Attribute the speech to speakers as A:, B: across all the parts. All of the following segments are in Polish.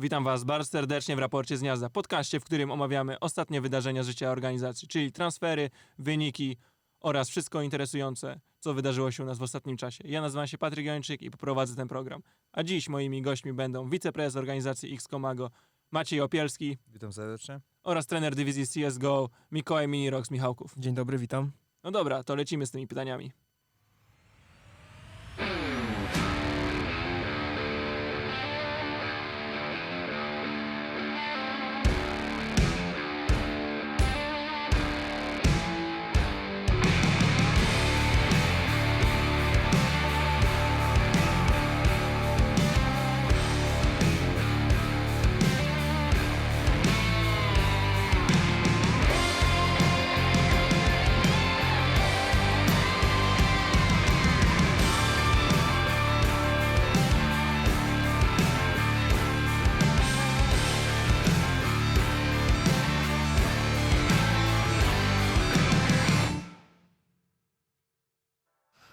A: Witam Was bardzo serdecznie w raporcie z Gniazda, podcaście, w którym omawiamy ostatnie wydarzenia z życia organizacji, czyli transfery, wyniki oraz wszystko interesujące, co wydarzyło się u nas w ostatnim czasie. Ja nazywam się Patryk Jończyk i poprowadzę ten program. A dziś moimi gośćmi będą wiceprezes organizacji X-Komago Maciej Opielski
B: Witam serdecznie.
A: oraz trener dywizji CSGO Mikołaj Minirox Michałków.
C: Dzień dobry, witam.
A: No dobra, to lecimy z tymi pytaniami.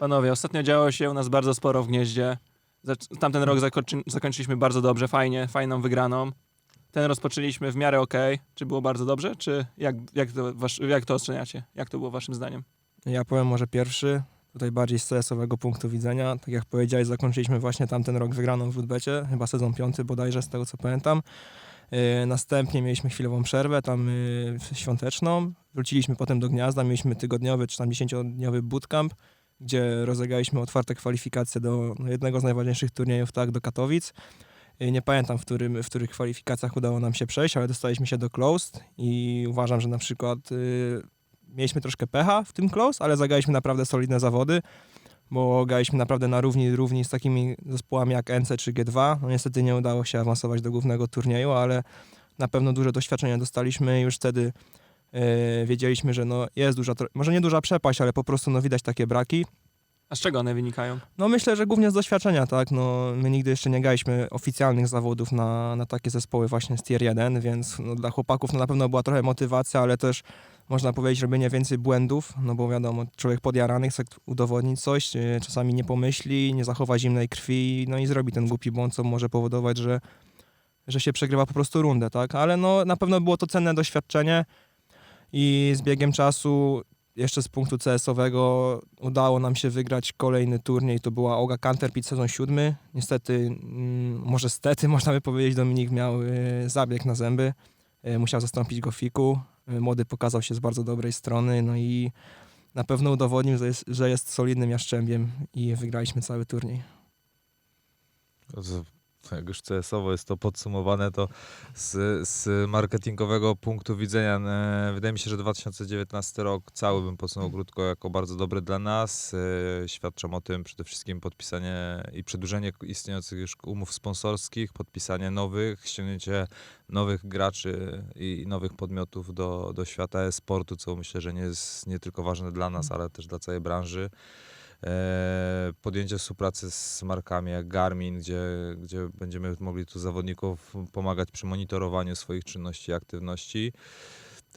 A: Panowie, ostatnio działo się u nas bardzo sporo w Gnieździe. Tamten rok zakończy- zakończyliśmy bardzo dobrze, fajnie, fajną wygraną. Ten rozpoczęliśmy w miarę okej. Czy było bardzo dobrze, czy jak, jak, to, wasz, jak to oceniacie? Jak to było waszym zdaniem?
C: Ja powiem może pierwszy, tutaj bardziej z CS-owego punktu widzenia. Tak jak powiedziałeś, zakończyliśmy właśnie tamten rok wygraną w Woodbecie, chyba sezon piąty bodajże, z tego co pamiętam. Yy, następnie mieliśmy chwilową przerwę, tam yy, świąteczną. Wróciliśmy potem do Gniazda, mieliśmy tygodniowy czy tam dziesięciodniowy bootcamp, gdzie rozegraliśmy otwarte kwalifikacje do no, jednego z najważniejszych turniejów, tak, do Katowic. Nie pamiętam, w, którym, w których kwalifikacjach udało nam się przejść, ale dostaliśmy się do Closed i uważam, że na przykład yy, mieliśmy troszkę pecha w tym close, ale zagraliśmy naprawdę solidne zawody, bo graliśmy naprawdę na równi, równi z takimi zespołami jak NC czy G2. No niestety nie udało się awansować do głównego turnieju, ale na pewno duże doświadczenia dostaliśmy już wtedy wiedzieliśmy, że no jest duża, może nie duża przepaść, ale po prostu no widać takie braki.
A: A z czego one wynikają?
C: No myślę, że głównie z doświadczenia, tak, no my nigdy jeszcze nie graliśmy oficjalnych zawodów na, na takie zespoły właśnie z tier 1, więc no, dla chłopaków no, na pewno była trochę motywacja, ale też można powiedzieć robienie więcej błędów, no bo wiadomo, człowiek podjarany chce udowodnić coś, yy, czasami nie pomyśli, nie zachowa zimnej krwi, no i zrobi ten głupi błąd, co może powodować, że, że się przegrywa po prostu rundę, tak, ale no na pewno było to cenne doświadczenie i z biegiem czasu jeszcze z punktu CS-owego udało nam się wygrać kolejny turniej. To była Oga Canterpit sezon siódmy. Niestety, mm, może stety, można by powiedzieć, Dominik miał y, zabieg na zęby. Y, musiał zastąpić go Fiku. Y, młody pokazał się z bardzo dobrej strony, no i na pewno udowodnił, że jest, że jest solidnym jaszczębiem i wygraliśmy cały turniej.
B: Jak już CS-owo jest to podsumowane, to z, z marketingowego punktu widzenia e, wydaje mi się, że 2019 rok cały bym podsumował krótko jako bardzo dobry dla nas. E, świadczą o tym przede wszystkim podpisanie i przedłużenie istniejących już umów sponsorskich, podpisanie nowych, ściągnięcie nowych graczy i nowych podmiotów do, do świata e-sportu, co myślę, że nie jest nie tylko ważne dla nas, ale też dla całej branży. E, podjęcie współpracy z markami jak Garmin, gdzie, gdzie będziemy mogli tu zawodników pomagać przy monitorowaniu swoich czynności i aktywności.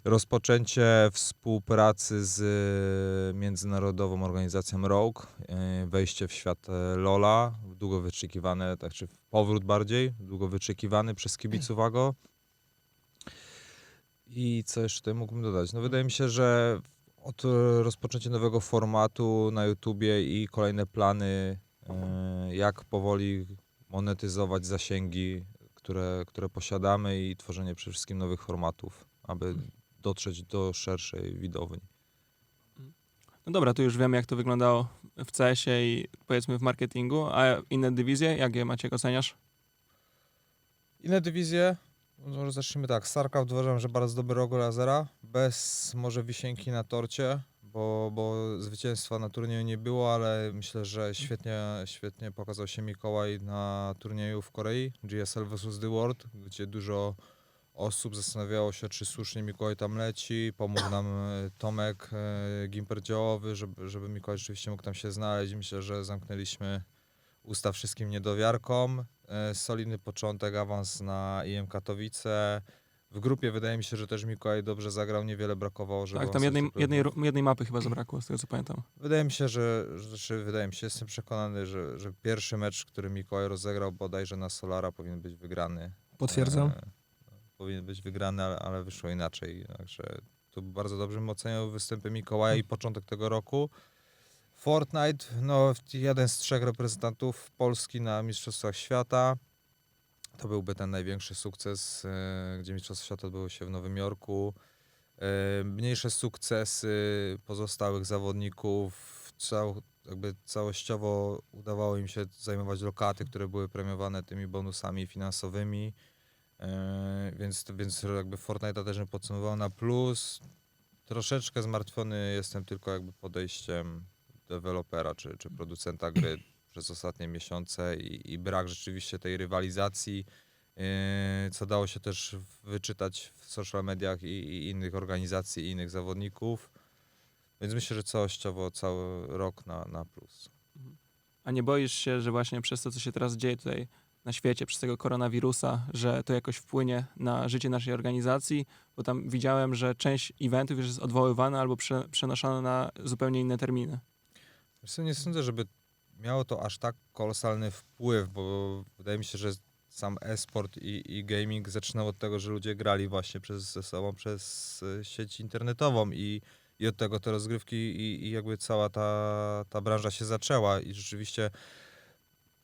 B: Rozpoczęcie współpracy z e, międzynarodową organizacją Rogue, e, wejście w świat Lola, długo wyczekiwane, tak czy powrót bardziej, długo wyczekiwany przez kibiców AGO. I co jeszcze tutaj mógłbym dodać? No wydaje mi się, że od e, rozpoczęcia nowego formatu na YouTubie i kolejne plany, e, jak powoli monetyzować zasięgi, które, które posiadamy i tworzenie przede wszystkim nowych formatów, aby dotrzeć do szerszej widowni.
A: No dobra, tu już wiemy, jak to wyglądało w CS-ie i powiedzmy w marketingu, a inne dywizje, jak je Maciek oceniasz?
D: Inne dywizje, może zacznijmy tak. StarCraft uważam, że bardzo dobry rok dla zera, bez może wisienki na torcie, bo, bo zwycięstwa na turnieju nie było, ale myślę, że świetnie, świetnie pokazał się Mikołaj na turnieju w Korei, GSL vs The World, gdzie dużo osób zastanawiało się, czy słusznie Mikołaj tam leci. Pomógł nam e, Tomek, e, Gimper Działowy, żeby, żeby Mikołaj rzeczywiście mógł tam się znaleźć. Myślę, że zamknęliśmy usta wszystkim niedowiarkom. E, Solidny początek, awans na IM Katowice. W grupie wydaje mi się, że też Mikołaj dobrze zagrał, niewiele brakowało, żeby
A: Tak, tam jednej, jednej, jednej mapy chyba zabrakło, z tego co pamiętam.
D: Wydaje mi się, że, że znaczy, wydaje mi się, jestem przekonany, że, że pierwszy mecz, który Mikołaj rozegrał bodajże na Solara powinien być wygrany.
C: Potwierdzam.
D: E, powinien być wygrany, ale, ale wyszło inaczej. Także tu bardzo dobrze bym oceniał występy Mikołaja i początek tego roku. Fortnite, no jeden z trzech reprezentantów Polski na Mistrzostwach Świata. To byłby ten największy sukces, e, gdzie Mistrzostwa Świata odbyły się w Nowym Jorku. E, Mniejsze sukcesy pozostałych zawodników, cał, jakby całościowo udawało im się zajmować lokaty, które były premiowane tymi bonusami finansowymi. E, więc, więc jakby Fortnite też podsumował na plus. Troszeczkę zmartwiony jestem tylko jakby podejściem dewelopera czy, czy producenta gry przez ostatnie miesiące i, i brak rzeczywiście tej rywalizacji, e, co dało się też wyczytać w social mediach i, i innych organizacji i innych zawodników. Więc myślę, że całościowo cały rok na, na plus.
A: A nie boisz się, że właśnie przez to, co się teraz dzieje tutaj na świecie, przez tego koronawirusa, że to jakoś wpłynie na życie naszej organizacji? Bo tam widziałem, że część eventów już jest odwoływana albo prze, przenoszona na zupełnie inne terminy.
D: Wiesz co, nie sądzę, żeby miało to aż tak kolosalny wpływ, bo wydaje mi się, że sam e-sport i, i gaming zaczynał od tego, że ludzie grali właśnie przez, ze sobą przez e, sieć internetową i, i od tego te rozgrywki i, i jakby cała ta, ta branża się zaczęła. I rzeczywiście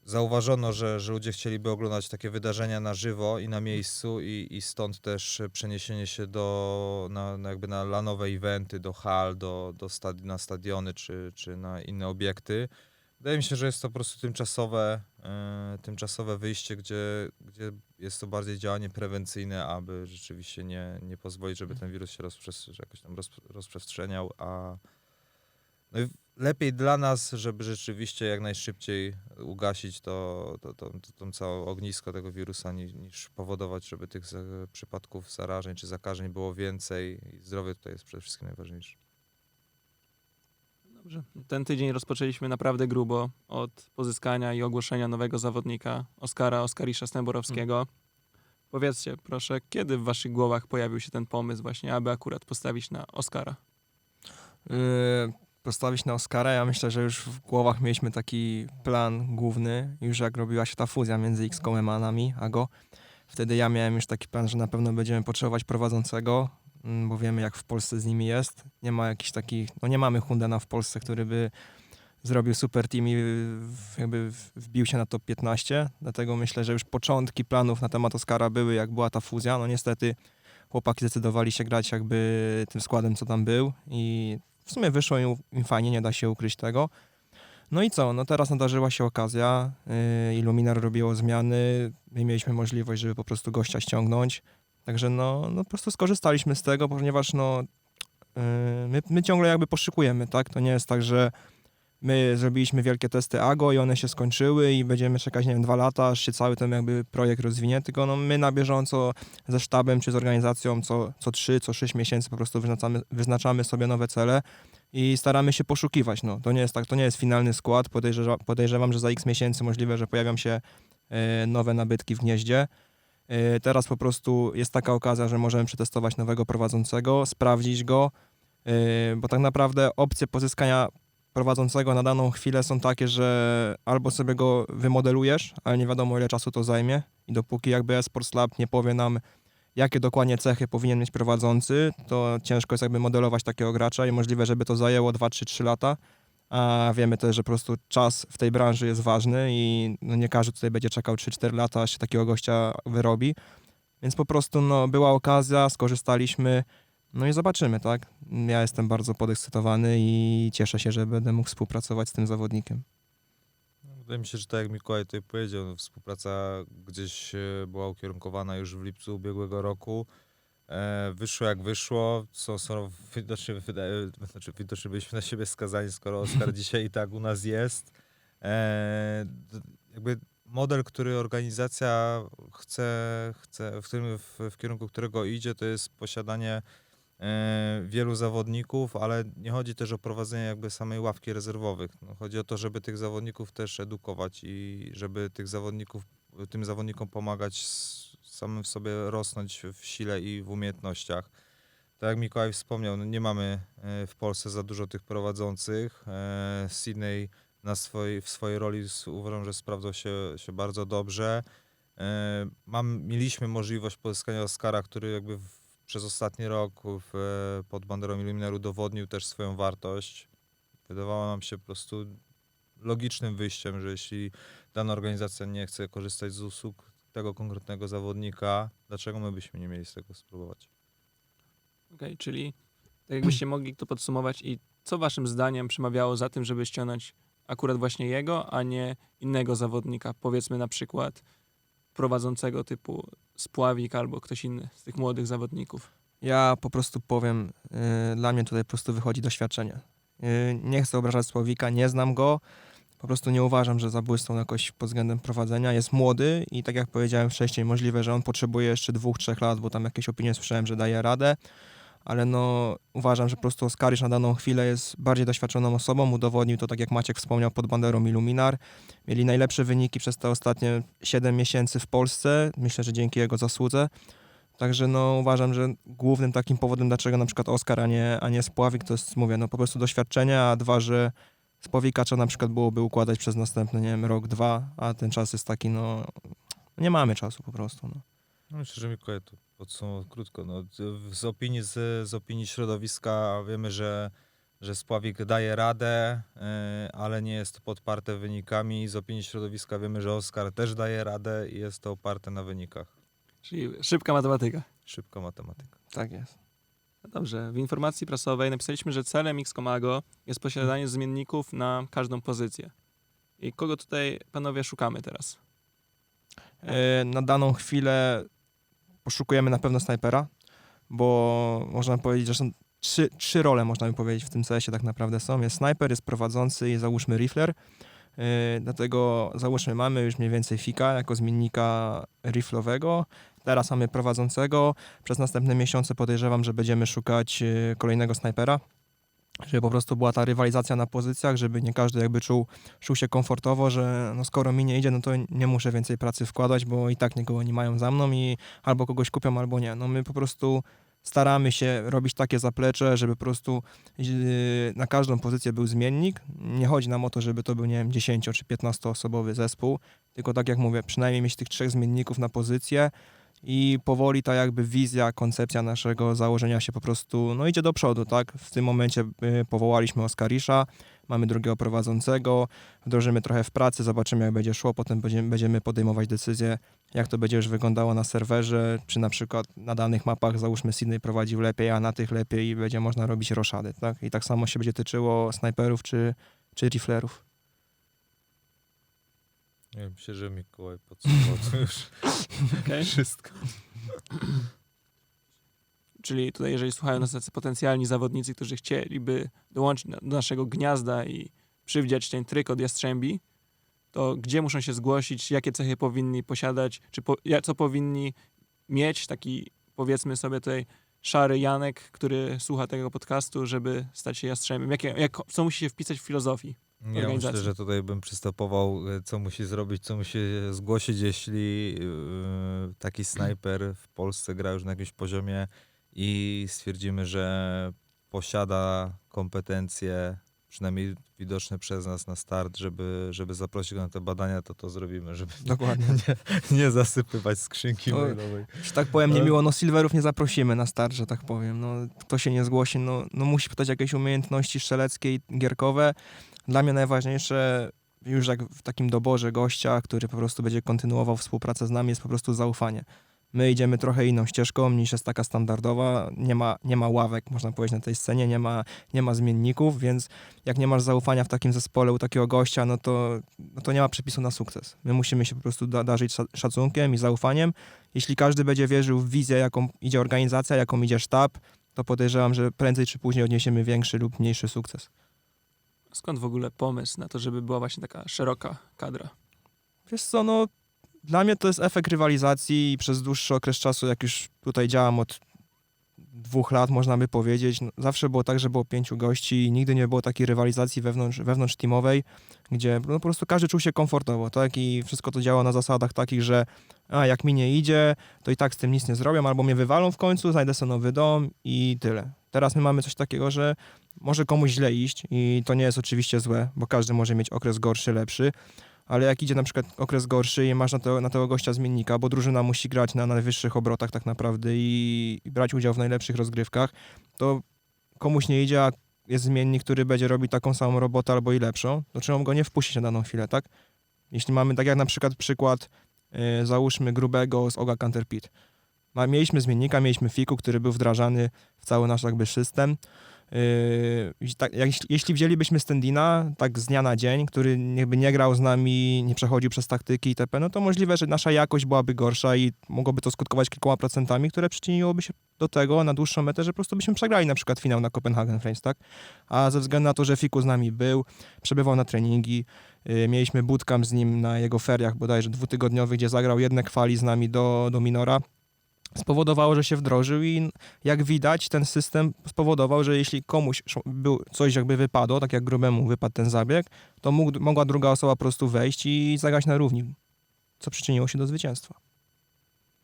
D: zauważono, że, że ludzie chcieliby oglądać takie wydarzenia na żywo i na miejscu i, i stąd też przeniesienie się do, na, na jakby na lanowe eventy, do hal, do, do stadi- na stadiony czy, czy na inne obiekty. Wydaje mi się, że jest to po prostu tymczasowe, e, tymczasowe wyjście, gdzie, gdzie jest to bardziej działanie prewencyjne, aby rzeczywiście nie, nie pozwolić, żeby ten wirus się rozprzes- jakoś tam roz, rozprzestrzeniał, a no i lepiej dla nas, żeby rzeczywiście jak najszybciej ugasić to, to, to, to, to całe ognisko tego wirusa, niż, niż powodować, żeby tych za, przypadków zarażeń czy zakażeń było więcej. I zdrowie tutaj jest przede wszystkim najważniejsze.
A: Dobrze. Ten tydzień rozpoczęliśmy naprawdę grubo od pozyskania i ogłoszenia nowego zawodnika Oskara Oskarisza Stęborowskiego. Powiedzcie proszę, kiedy w waszych głowach pojawił się ten pomysł właśnie, aby akurat postawić na Oskara?
C: Yy, postawić na Oscara, ja myślę, że już w głowach mieliśmy taki plan główny, już jak robiła się ta fuzja między XCOM a nami, AGO. Wtedy ja miałem już taki plan, że na pewno będziemy potrzebować prowadzącego, mm, bo wiemy jak w Polsce z nimi jest. Nie ma jakichś takich, no nie mamy Hundena w Polsce, który by zrobił super team i jakby wbił się na top 15, dlatego myślę, że już początki planów na temat Oscara były, jak była ta fuzja. No niestety chłopaki zdecydowali się grać jakby tym składem, co tam był i w sumie wyszło im, fajnie, nie da się ukryć tego. No i co? No teraz nadarzyła się okazja, yy, Illuminar robiło zmiany, my mieliśmy możliwość, żeby po prostu gościa ściągnąć, także no, no po prostu skorzystaliśmy z tego, ponieważ no yy, my, my ciągle jakby poszykujemy, tak? To nie jest tak, że my zrobiliśmy wielkie testy AGO i one się skończyły i będziemy czekać, nie wiem, dwa lata, aż się cały ten jakby projekt rozwinie, tylko no my na bieżąco ze sztabem czy z organizacją co, co 3, co 6 miesięcy po prostu wyznaczamy, wyznaczamy sobie nowe cele i staramy się poszukiwać. No, to nie jest tak, to nie jest finalny skład. Podejrzewa, podejrzewam, że za x miesięcy możliwe, że pojawią się e, nowe nabytki w gnieździe. E, teraz po prostu jest taka okazja, że możemy przetestować nowego prowadzącego, sprawdzić go, e, bo tak naprawdę opcje pozyskania prowadzącego na daną chwilę są takie, że albo sobie go wymodelujesz, ale nie wiadomo ile czasu to zajmie i dopóki jakby Esports Lab nie powie nam, jakie dokładnie cechy powinien mieć prowadzący, to ciężko jest jakby modelować takiego gracza i możliwe, żeby to zajęło 2, 3, 3 lata. A wiemy też, że po prostu czas w tej branży jest ważny i no nie każdy tutaj będzie czekał 3-4 lata, aż się takiego gościa wyrobi. Więc po prostu no, była okazja, skorzystaliśmy, no i zobaczymy, tak? Ja jestem bardzo podekscytowany i cieszę się, że będę mógł współpracować z tym zawodnikiem.
D: Wydaje mi się, że tak jak Mikołaj tutaj powiedział, no, współpraca gdzieś e, była ukierunkowana już w lipcu ubiegłego roku. E, wyszło jak wyszło, są, są widocznie, wydaje, znaczy widocznie byliśmy na siebie skazani, skoro Oskar dzisiaj i tak u nas jest. E, jakby model, który organizacja chce, chce w, którym, w, w kierunku którego idzie, to jest posiadanie wielu zawodników, ale nie chodzi też o prowadzenie jakby samej ławki rezerwowych. No, chodzi o to, żeby tych zawodników też edukować i żeby tych zawodników, tym zawodnikom pomagać samym w sobie rosnąć w sile i w umiejętnościach. Tak jak Mikołaj wspomniał, no nie mamy e, w Polsce za dużo tych prowadzących. E, Sydney na swojej, w swojej roli uważam, że sprawdzał się, się bardzo dobrze. E, Mam, mieliśmy możliwość pozyskania Oscara, który jakby w, przez ostatni rok w, e, pod banderą Illuminari udowodnił też swoją wartość. Wydawało nam się po prostu logicznym wyjściem, że jeśli dana organizacja nie chce korzystać z usług tego konkretnego zawodnika, dlaczego my byśmy nie mieli z tego spróbować?
A: Okej, czyli tak jakbyście mogli to podsumować i co waszym zdaniem przemawiało za tym, żeby ściągnąć akurat właśnie jego, a nie innego zawodnika, powiedzmy na przykład prowadzącego typu Spławik albo ktoś inny z tych młodych zawodników.
C: Ja po prostu powiem, y, dla mnie tutaj po prostu wychodzi doświadczenie. Y, nie chcę obrażać Słowika, nie znam go. Po prostu nie uważam, że zabójstwo jakoś pod względem prowadzenia. Jest młody i tak jak powiedziałem wcześniej, możliwe, że on potrzebuje jeszcze dwóch, trzech lat, bo tam jakieś opinie słyszałem, że daje radę. Ale no uważam, że po prostu Oskarisz na daną chwilę jest bardziej doświadczoną osobą. Udowodnił to, tak jak Maciek wspomniał, pod banderą Illuminar. Mieli najlepsze wyniki przez te ostatnie 7 miesięcy w Polsce. Myślę, że dzięki jego zasłudze. Także no uważam, że głównym takim powodem, dlaczego na przykład Oskar, a nie, a nie Spławik, to jest, mówię, no po prostu doświadczenie, a dwa, że Spławika trzeba na przykład byłoby układać przez następny, nie wiem, rok, dwa, a ten czas jest taki, no nie mamy czasu po prostu, no.
D: No myślę, że Mikołaj to podsumował krótko. No, z- opinii, z, z opinii środowiska wiemy, że, że Spławik daje radę, yy, ale nie jest to podparte wynikami. Z opinii środowiska wiemy, że Oskar też daje radę i jest to oparte na wynikach.
A: Czyli szybka matematyka.
D: Szybka matematyka.
C: Tak jest.
A: No Dobrze, w informacji prasowej napisaliśmy, że celem X-Comago jest posiadanie zmienników na każdą pozycję. I kogo tutaj, panowie, szukamy teraz?
C: E, Na daną chwilę poszukujemy na pewno snajpera, bo można powiedzieć, że są trzy, trzy role, można by powiedzieć, w tym CS-ie tak naprawdę są. Jest snajper, jest prowadzący i załóżmy rifler. E, Dlatego załóżmy mamy już mniej więcej Fika jako zmiennika riflowego. Teraz mamy prowadzącego. Przez następne miesiące podejrzewam, że będziemy szukać e, kolejnego snajpera. Żeby po prostu była ta rywalizacja na pozycjach, żeby nie każdy jakby czuł, czuł się komfortowo, że no skoro mi nie idzie, no to nie muszę więcej pracy wkładać, bo i tak nikogo nie mają za mną i albo kogoś kupią, albo nie. No my po prostu staramy się robić takie zaplecze, żeby po prostu yy, na każdą pozycję był zmiennik. Nie chodzi nam o to, żeby to był, nie wiem, 10 czy 15 osobowy zespół, tylko tak jak mówię, przynajmniej mieć tych trzech zmienników na pozycję i powoli ta jakby wizja, koncepcja naszego założenia się po prostu, no idzie do przodu, tak? W tym momencie y, powołaliśmy Oskarisza, mamy drugiego prowadzącego, wdrożymy trochę w pracy, zobaczymy jak będzie szło, potem będziemy, podejmować decyzję, jak to będzie już wyglądało na serwerze, czy na przykład na danych mapach załóżmy Sydney prowadził lepiej, a na tych lepiej i będzie można robić roszady, tak? I tak samo się będzie tyczyło snajperów czy, czy riflerów.
D: Wiem, myślę, że Mikołaj podsumował to już
A: Okej?
D: wszystko.
A: Czyli tutaj, jeżeli słuchają nas tacy potencjalni zawodnicy, którzy chcieliby dołączyć na- do naszego gniazda i przywdziać ten tryk od Jastrzębi, to gdzie muszą się zgłosić, jakie cechy powinni posiadać, czy po, ja- co powinni mieć, taki powiedzmy sobie tutaj szary Janek, który słucha tego podcastu, żeby stać się Jastrzębiem. Jakie, jak, co musi się wpisać w filozofii?
D: Ja myślę, że tutaj bym przystępował, e, co musi zrobić, co musi zgłosić, jeśli e, taki snajper w Polsce gra już na jakimś poziomie i stwierdzimy, że posiada kompetencje, przynajmniej widoczne przez nas na start, żeby, żeby zaprosić go na te badania, to to zrobimy, żeby
C: Dokładnie.
D: nie, nie zasypywać skrzynki
C: No,
D: mailowej.
C: Że tak powiem,
D: Ale-
C: niemiło, no silverów nie zaprosimy na start, że tak powiem. No, kto się nie zgłosi, no, no musi pytać jakieś umiejętności strzeleckie i gierkowe. Dla mnie najważniejsze już jak w takim doborze gościa, który po prostu będzie kontynuował współpracę z nami, jest po prostu zaufanie. My idziemy trochę inną ścieżką niż jest taka standardowa. Nie ma, nie ma ławek, można powiedzieć, na tej scenie, nie ma, nie ma zmienników, więc jak nie masz zaufania w takim zespole u takiego gościa, no to, no to nie ma przepisu na sukces. My musimy się po prostu da, darzyć sza- szacunkiem i zaufaniem. Jeśli każdy będzie wierzył w wizję, jaką idzie organizacja, jaką idzie sztab, to podejrzewam, że prędzej czy później odniesiemy większy lub mniejszy sukces.
A: Skąd w ogóle pomysł na to, żeby była właśnie taka szeroka kadra?
C: Wiesz co, no dla mnie to jest efekt rywalizacji i przez dłuższy okres czasu, jak już tutaj działam od dwóch lat, można by powiedzieć, no, zawsze było tak, że było pięciu gości i nigdy nie było takiej rywalizacji wewnątrz, wewnątrz teamowej, gdzie no, po prostu każdy czuł się komfortowo, tak? I wszystko to działa na zasadach takich, że a jak mi nie idzie, to i tak z tym nic nie zrobią, albo mnie wywalą w końcu, znajdę sobie nowy dom i tyle. Teraz my mamy coś takiego, że może komuś źle iść i to nie jest oczywiście złe, bo każdy może mieć okres gorszy, lepszy, ale jak idzie na przykład okres gorszy i masz na, to, na tego gościa zmiennika, bo drużyna musi grać na najwyższych obrotach tak naprawdę i, i brać udział w najlepszych rozgrywkach, to komuś nie idzie, a jest zmiennik, który będzie robił taką samą robotę albo i lepszą, to trzeba go nie wpuścić na daną chwilę, tak? Jeśli mamy, tak jak na przykład przykład, yy, załóżmy grubego z Oga Counterpit. Ma, mieliśmy zmiennika, mieliśmy Fiku, który był wdrażany w cały nasz jakby system. Yy, tak, jak, jeśli wzięlibyśmy Stendina tak z dnia na dzień, który jakby nie grał z nami, nie przechodził przez taktyki itp., no to możliwe, że nasza jakość byłaby gorsza i mogłoby to skutkować kilkoma procentami, które przyczyniłoby się do tego na dłuższą metę, że po prostu byśmy przegrali na przykład finał na Copenhagen Flames, tak? A ze względu na to, że Fiku z nami był, przebywał na treningi, yy, mieliśmy bootcamp z nim na jego feriach bodajże dwutygodniowych, gdzie zagrał jedne kwali z nami do, do minora, spowodowało, że się wdrożył i jak widać ten system spowodował, że jeśli komuś był coś jakby wypadło, tak jak grubemu wypadł ten zabieg, to mógł, mogła druga osoba po prostu wejść i zagrać na równi, co przyczyniło się do zwycięstwa.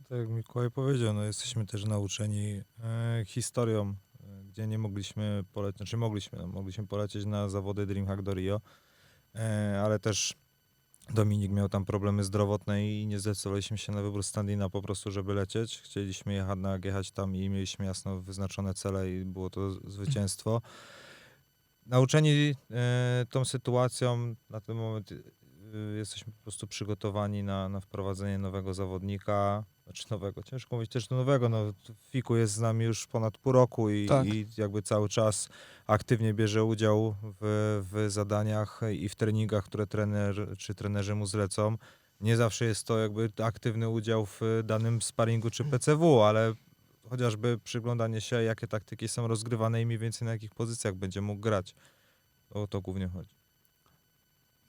D: Tak jak Mikołaj powiedział, no jesteśmy też nauczeni e, historią, e, gdzie nie mogliśmy polecieć, znaczy mogliśmy, no, mogliśmy polecieć na zawody DreamHack do Rio, e, ale też Dominik miał tam problemy zdrowotne i nie zdecydowaliśmy się na wybór Standina po prostu, żeby lecieć. Chcieliśmy jechać, na, jechać tam i mieliśmy jasno wyznaczone cele i było to zwycięstwo. Nauczeni e, tą sytuacją na ten moment y, jesteśmy po prostu przygotowani na, na wprowadzenie nowego zawodnika, znaczy nowego, ciężko mówić też nowego, no Fiku jest z nami już ponad pół roku i,
C: Tak.
D: i jakby cały czas aktywnie bierze udział w, w zadaniach i w treningach, które trener czy trenerzy mu zlecą. Nie zawsze jest to jakby aktywny udział w danym sparingu czy PCW, ale chociażby przyglądanie się, jakie taktyki są rozgrywane i mniej więcej na jakich pozycjach będzie mógł grać. O to głównie chodzi.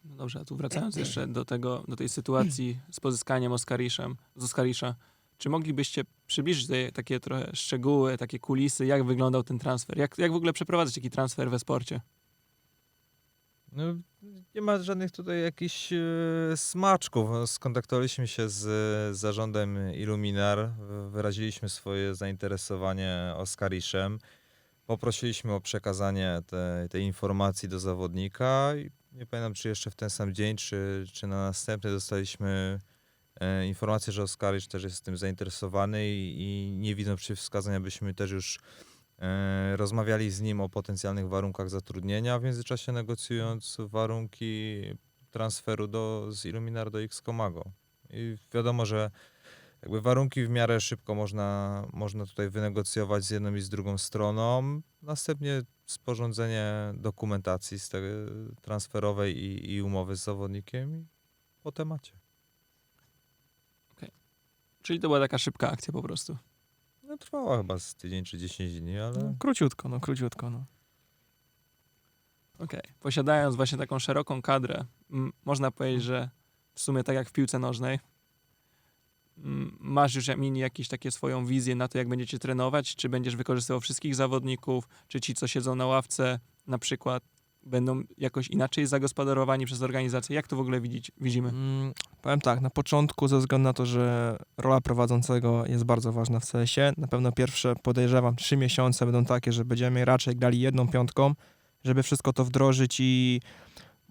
A: No dobrze, a tu wracając jeszcze do, tego, do tej sytuacji z pozyskaniem Oskariszem, z Oskarisza, czy moglibyście przybliżyć te, takie trochę szczegóły, takie kulisy, jak wyglądał ten transfer? Jak, jak w ogóle przeprowadzać taki transfer we sporcie?
D: No, nie ma żadnych tutaj jakichś e, smaczków. No, Skontaktowaliśmy się z, z zarządem Illuminar, wyraziliśmy swoje zainteresowanie Oskariszem, poprosiliśmy o przekazanie te- tej informacji do zawodnika i nie pamiętam, czy jeszcze w ten sam dzień, czy, czy na następny dostaliśmy e, informację, że Oskarisz też jest tym zainteresowany i, i nie widząc przeciwwskazania, byśmy też już E, Rozmawiali z nim o potencjalnych warunkach zatrudnienia, w międzyczasie negocjując warunki transferu do, z Illuminar do X-Comago. I wiadomo, że jakby warunki w miarę szybko można, można tutaj wynegocjować z jedną i z drugą stroną. Następnie sporządzenie dokumentacji z tej transferowej i, i umowy z zawodnikiem i po temacie.
A: Czyli to była taka szybka akcja po prostu.
D: No, trwała chyba z tydzień czy 10 dni, ale...
C: No, króciutko, no króciutko, no.
A: Okej. Posiadając właśnie taką szeroką kadrę, m, można powiedzieć, że w sumie tak jak w piłce nożnej, masz już mini jakieś takie swoją wizję na to, jak będziecie trenować, czy będziesz wykorzystywał wszystkich zawodników, czy ci, co siedzą na ławce, na przykład będą jakoś inaczej zagospodarowani przez organizację. Jak to w ogóle widzieć, widzimy?
C: Mm, powiem tak, na początku ze względu na to, że rola prowadzącego jest bardzo ważna w CS-ie, na pewno pierwsze podejrzewam trzy miesiące będą takie, że będziemy raczej grali jedną piątką, żeby wszystko to wdrożyć i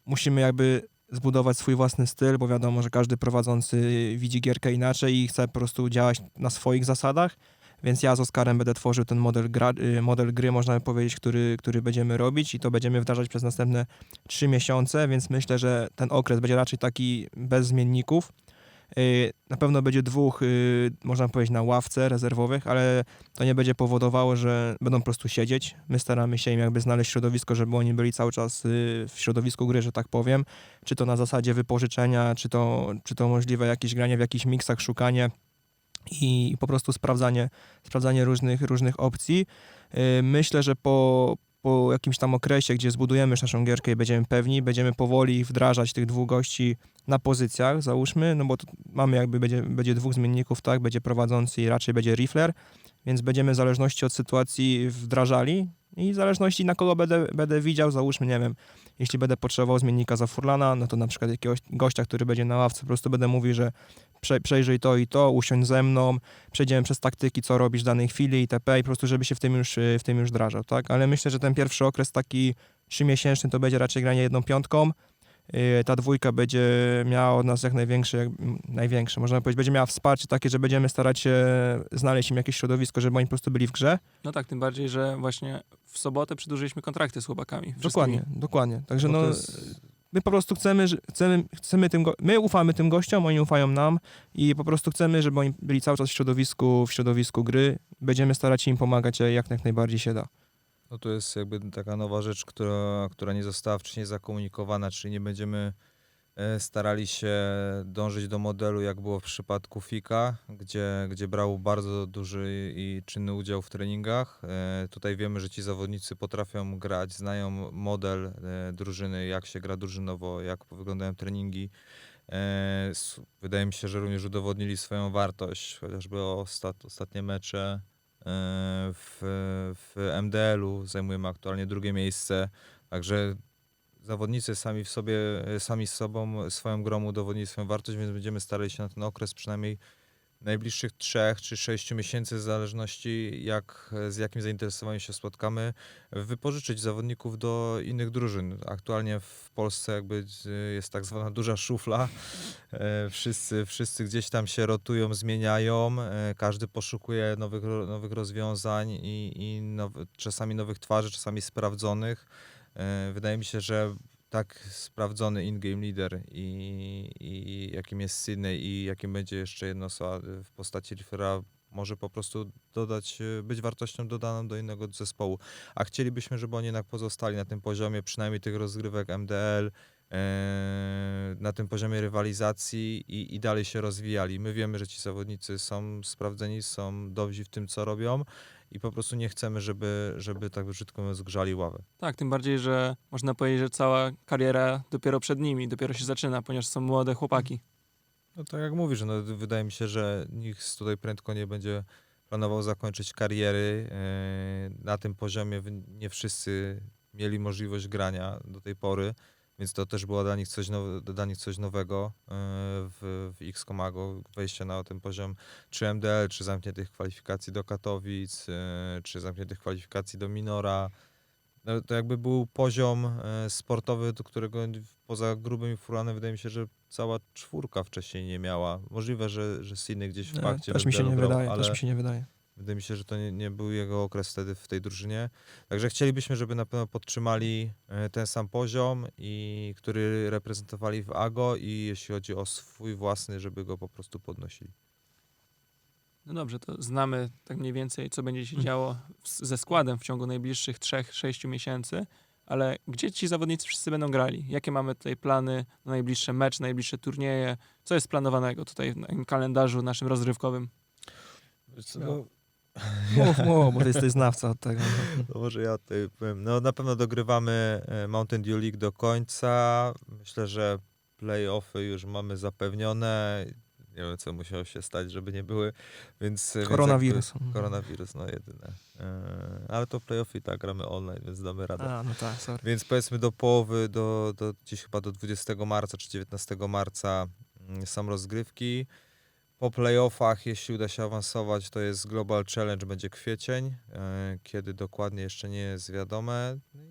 C: musimy jakby zbudować swój własny styl, bo wiadomo, że każdy prowadzący widzi gierkę inaczej i chce po prostu działać na swoich zasadach, więc ja z Oskarem będę tworzył ten model, gra, y, model gry, można by powiedzieć, który, który będziemy robić i to będziemy wdrażać przez następne trzy miesiące, więc myślę, że ten okres będzie raczej taki bez zmienników. Y, Na pewno będzie dwóch, y, można powiedzieć, na ławce rezerwowych, ale to nie będzie powodowało, że będą po prostu siedzieć. My staramy się im jakby znaleźć środowisko, żeby oni byli cały czas y, w środowisku gry, że tak powiem. Czy to na zasadzie wypożyczenia, czy to, czy to możliwe jakieś granie w jakichś miksach, szukanie i po prostu sprawdzanie, sprawdzanie różnych, różnych opcji. Myślę, że po, po jakimś tam okresie, gdzie zbudujemy już naszą gierkę i będziemy pewni, będziemy powoli wdrażać tych dwóch gości na pozycjach, załóżmy, no bo mamy jakby, będzie, będzie dwóch zmienników, tak, będzie prowadzący i raczej będzie rifler, więc będziemy w zależności od sytuacji wdrażali i w zależności na kogo będę, będę widział, załóżmy, nie wiem, jeśli będę potrzebował zmiennika za Furlana, no to na przykład jakiegoś gościa, który będzie na ławce, po prostu będę mówił, że prze, przejrzyj to i to, usiądź ze mną, przejdziemy przez taktyki, co robisz w danej chwili itp. i po prostu, żeby się w tym już, y, w tym już wdrażał, tak? Ale myślę, że ten pierwszy okres taki trzymiesięczny to będzie raczej granie jedną piątką. y, ta dwójka będzie miała od nas jak największe, jak, największe, można powiedzieć, będzie miała wsparcie takie, że będziemy starać się znaleźć im jakieś środowisko, żeby oni po prostu byli w grze.
A: No tak, tym bardziej, że właśnie w sobotę przedłużyliśmy kontrakty z chłopakami.
C: Dokładnie, dokładnie. Także
D: Bo
C: no,
D: jest-
C: my po prostu chcemy, chcemy, chcemy tym, my ufamy tym gościom, oni ufają nam i po prostu chcemy, żeby oni byli cały czas w środowisku, w środowisku gry. Będziemy starać się im pomagać jak, jak najbardziej się da.
D: No to jest jakby taka nowa rzecz, która, która nie została wcześniej zakomunikowana, czyli nie będziemy e, starali się dążyć do modelu, jak było w przypadku Fika, gdzie, gdzie brał bardzo duży i czynny udział w treningach. E, Tutaj wiemy, że ci zawodnicy potrafią grać, znają model e, drużyny, jak się gra drużynowo, jak wyglądają treningi. E, Wydaje mi się, że również udowodnili swoją wartość, chociażby ostat, ostatnie mecze e, w, w MDL-u zajmujemy aktualnie drugie miejsce, także zawodnicy sami w sobie, sami z sobą swoją grą udowodnili swoją wartość, więc będziemy starali się na ten okres przynajmniej najbliższych trzech czy sześciu miesięcy, w zależności jak, z jakim zainteresowaniem się spotkamy, wypożyczyć zawodników do innych drużyn. Aktualnie w Polsce jakby y, jest tak zwana duża szufla. E, Wszyscy, wszyscy gdzieś tam się rotują, zmieniają, e, każdy poszukuje nowych, nowych rozwiązań i, i czasami nowych twarzy, czasami sprawdzonych. E, Wydaje mi się, że tak sprawdzony in-game leader i, i jakim jest Sydney i jakim będzie jeszcze jedna osoba w postaci Riffera może po prostu dodać, e, być wartością dodaną do innego zespołu. A chcielibyśmy, żeby oni jednak pozostali na tym poziomie, przynajmniej tych rozgrywek MDL, na tym poziomie rywalizacji i, i dalej się rozwijali. My wiemy, że ci zawodnicy są sprawdzeni, są dobrzy w tym, co robią i po prostu nie chcemy, żeby, żeby tak brzydko mówiąc, grzali ławę.
A: Tak, tym bardziej, że można powiedzieć, że cała kariera dopiero przed nimi, dopiero się zaczyna, ponieważ są młode chłopaki.
D: No tak jak mówisz, no, wydaje mi się, że nikt tutaj prędko nie będzie planował zakończyć kariery. e, Na tym poziomie nie wszyscy mieli możliwość grania do tej pory, więc to też było dla nich coś, now, dla nich coś nowego e, w, w X-Komago, wejście na ten poziom czy MDL, czy zamkniętych kwalifikacji do Katowic, e, czy zamkniętych kwalifikacji do Minora. No, to jakby był poziom e, sportowy, do którego poza grubym i furanem wydaje mi się, że cała czwórka wcześniej nie miała. Możliwe, że, że Sydney gdzieś w
C: Nie,
D: pakcie
C: też mi się nie wydaje,
D: ale
C: też mi się nie wydaje.
D: Wydaje mi się, że to nie, nie był jego okres wtedy w tej drużynie. Także chcielibyśmy, żeby na pewno podtrzymali e, ten sam poziom, i który reprezentowali w AGO i jeśli chodzi o swój własny, żeby go po prostu podnosili.
A: No dobrze, to znamy tak mniej więcej, co będzie się
C: Mm.
A: działo ze składem w ciągu najbliższych 3-6 miesięcy, ale gdzie ci zawodnicy wszyscy będą grali? Jakie mamy tutaj plany na najbliższe mecze, najbliższe turnieje? Co jest planowanego tutaj w kalendarzu naszym rozrywkowym?
C: No. Mów, mów, bo ty jesteś znawca od tego.
D: No może ja tutaj powiem. No na pewno dogrywamy e, Mountain Dew League do końca. Myślę, że playoffy już mamy zapewnione. Nie wiem, co musiało się stać, żeby nie były, więc... więc
C: Koronawirus.
D: jakby- Koronawirus, no jedyne. E, Ale to playoffy i tak gramy online, więc damy radę.
C: A, no tak, sorry.
D: Więc powiedzmy do połowy, do, do gdzieś chyba do 20 marca czy 19 marca mm, są rozgrywki. Po playoffach, jeśli uda się awansować, to jest Global Challenge, będzie kwiecień, e, kiedy dokładnie jeszcze nie jest wiadome. No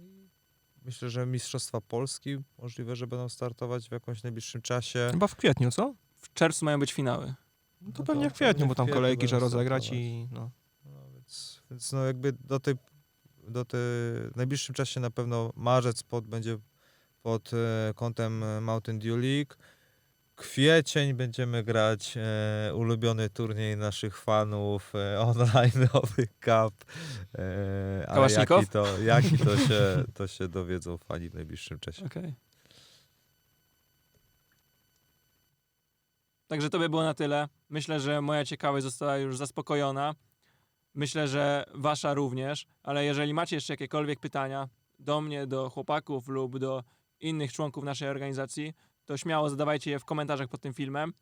D: Myślę, że Mistrzostwa Polski możliwe, że będą startować w jakimś najbliższym czasie.
C: Chyba w kwietniu, co?
A: W czerwcu mają być finały.
C: No
D: No
C: to
D: to
C: pewnie w
D: pewnie
C: kwietniu, bo tam
D: kwietniu
C: kolejki
D: będą
C: rozegrać
D: startować.
C: i no.
D: No, więc, więc no jakby do tej, do tej, w najbliższym czasie na pewno marzec pod, będzie pod e, kątem e, Mountain Dew League. Kwiecień będziemy grać e, ulubiony turniej naszych fanów, e, online nowy cup. E, ale jaki to, jaki to się, to się dowiedzą fani w najbliższym czasie.
A: Okej. Także to by było na tyle. Myślę, że moja ciekawość została już zaspokojona. Myślę, że wasza również, ale jeżeli macie jeszcze jakiekolwiek pytania do mnie, do chłopaków lub do innych członków naszej organizacji, to śmiało zadawajcie je w komentarzach pod tym filmem.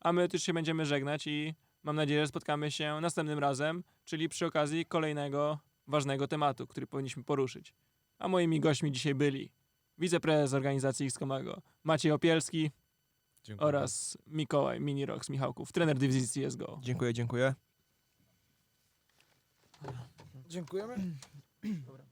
A: A my też się będziemy żegnać i mam nadzieję, że spotkamy się następnym razem, czyli przy okazji kolejnego ważnego tematu, który powinniśmy poruszyć. A moimi gośćmi dzisiaj byli wiceprezes organizacji X-Komago Maciej Opielski
D: Dziękuję.
A: oraz Mikołaj Minirox Michałków, trener dywizji CSGO.
C: Dziękuję, dziękuję.
D: Dziękujemy.
A: Dobra.